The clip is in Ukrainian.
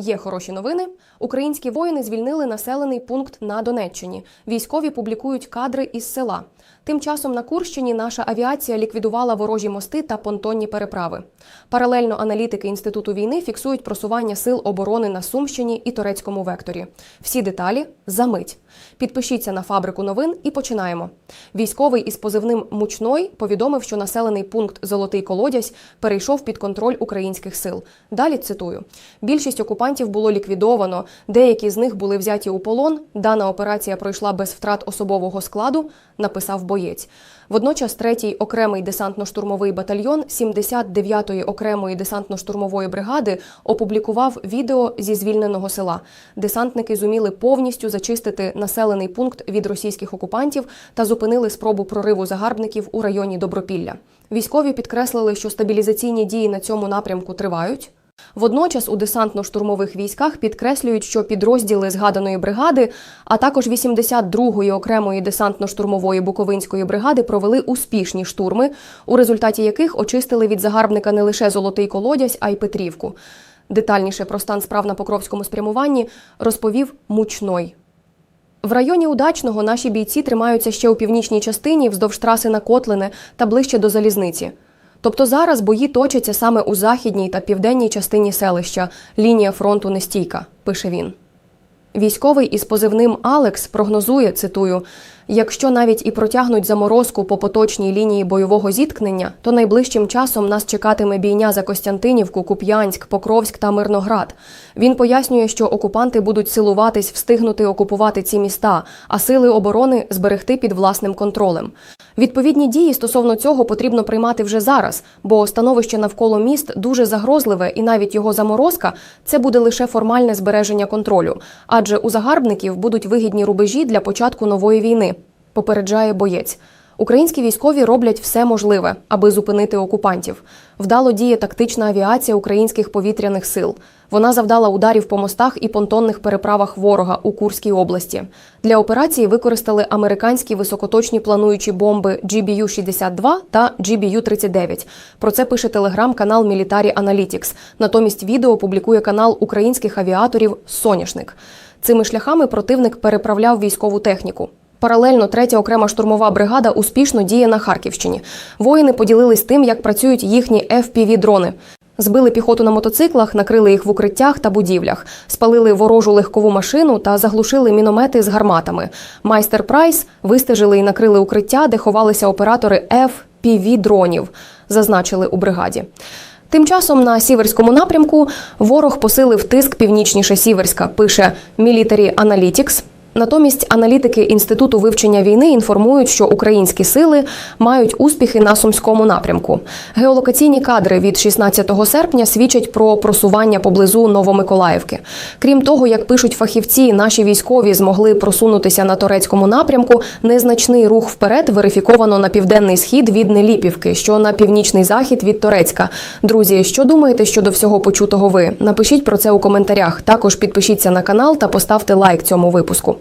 Є хороші новини. Українські воїни звільнили населений пункт на Донеччині. Військові публікують кадри із села. Тим часом на Курщині наша авіація ліквідувала ворожі мости та понтонні переправи. Паралельно аналітики інституту війни фіксують просування сил оборони на Сумщині і турецькому векторі. Всі деталі за мить. Підпишіться на фабрику новин і починаємо. Військовий із позивним Мучной повідомив, що населений пункт Золотий Колодязь перейшов під контроль українських сил. Далі цитую: більшість окупантів було ліквідовано, деякі з них були взяті у полон. Дана операція пройшла без втрат особового складу, написав боєць. Водночас, третій окремий десантно-штурмовий батальйон 79-ї окремої десантно-штурмової бригади опублікував відео зі звільненого села. Десантники зуміли повністю зачистити населений пункт від російських окупантів та зупинили спробу прориву загарбників у районі Добропілля. Військові підкреслили, що стабілізаційні дії на цьому напрямку тривають. Водночас у десантно-штурмових військах підкреслюють, що підрозділи згаданої бригади, а також 82-ї окремої десантно-штурмової Буковинської бригади провели успішні штурми, у результаті яких очистили від загарбника не лише золотий колодязь, а й Петрівку. Детальніше про стан справ на Покровському спрямуванні розповів Мучной. В районі Удачного наші бійці тримаються ще у північній частині вздовж траси на Котлине та ближче до залізниці. Тобто зараз бої точаться саме у західній та південній частині селища. Лінія фронту нестійка, пише він. Військовий із позивним Алекс прогнозує, цитую: якщо навіть і протягнуть заморозку по поточній лінії бойового зіткнення, то найближчим часом нас чекатиме бійня за Костянтинівку, Куп'янськ, Покровськ та Мирноград. Він пояснює, що окупанти будуть силуватись встигнути окупувати ці міста, а сили оборони зберегти під власним контролем. Відповідні дії стосовно цього потрібно приймати вже зараз, бо становище навколо міст дуже загрозливе, і навіть його заморозка це буде лише формальне збереження контролю, адже у загарбників будуть вигідні рубежі для початку нової війни. Попереджає боєць. Українські військові роблять все можливе, аби зупинити окупантів. Вдало діє тактична авіація українських повітряних сил. Вона завдала ударів по мостах і понтонних переправах ворога у Курській області. Для операції використали американські високоточні плануючі бомби GBU-62 та GBU-39. Про це пише телеграм-канал Military Analytics. Натомість відео публікує канал українських авіаторів Соняшник. Цими шляхами противник переправляв військову техніку. Паралельно третя окрема штурмова бригада успішно діє на Харківщині. Воїни поділились тим, як працюють їхні FPV-дрони. Збили піхоту на мотоциклах, накрили їх в укриттях та будівлях, спалили ворожу легкову машину та заглушили міномети з гарматами. Майстер Прайс вистежили і накрили укриття, де ховалися оператори FPV-дронів, зазначили у бригаді. Тим часом на сіверському напрямку ворог посилив тиск північніше Сіверська, пише Military Analytics. Натомість аналітики інституту вивчення війни інформують, що українські сили мають успіхи на сумському напрямку. Геолокаційні кадри від 16 серпня свідчать про просування поблизу Новомиколаївки. Крім того, як пишуть фахівці, наші військові змогли просунутися на турецькому напрямку. Незначний рух вперед верифіковано на південний схід від Неліпівки, що на північний захід від Турецька. Друзі, що думаєте щодо всього почутого ви? Напишіть про це у коментарях. Також підпишіться на канал та поставте лайк цьому випуску.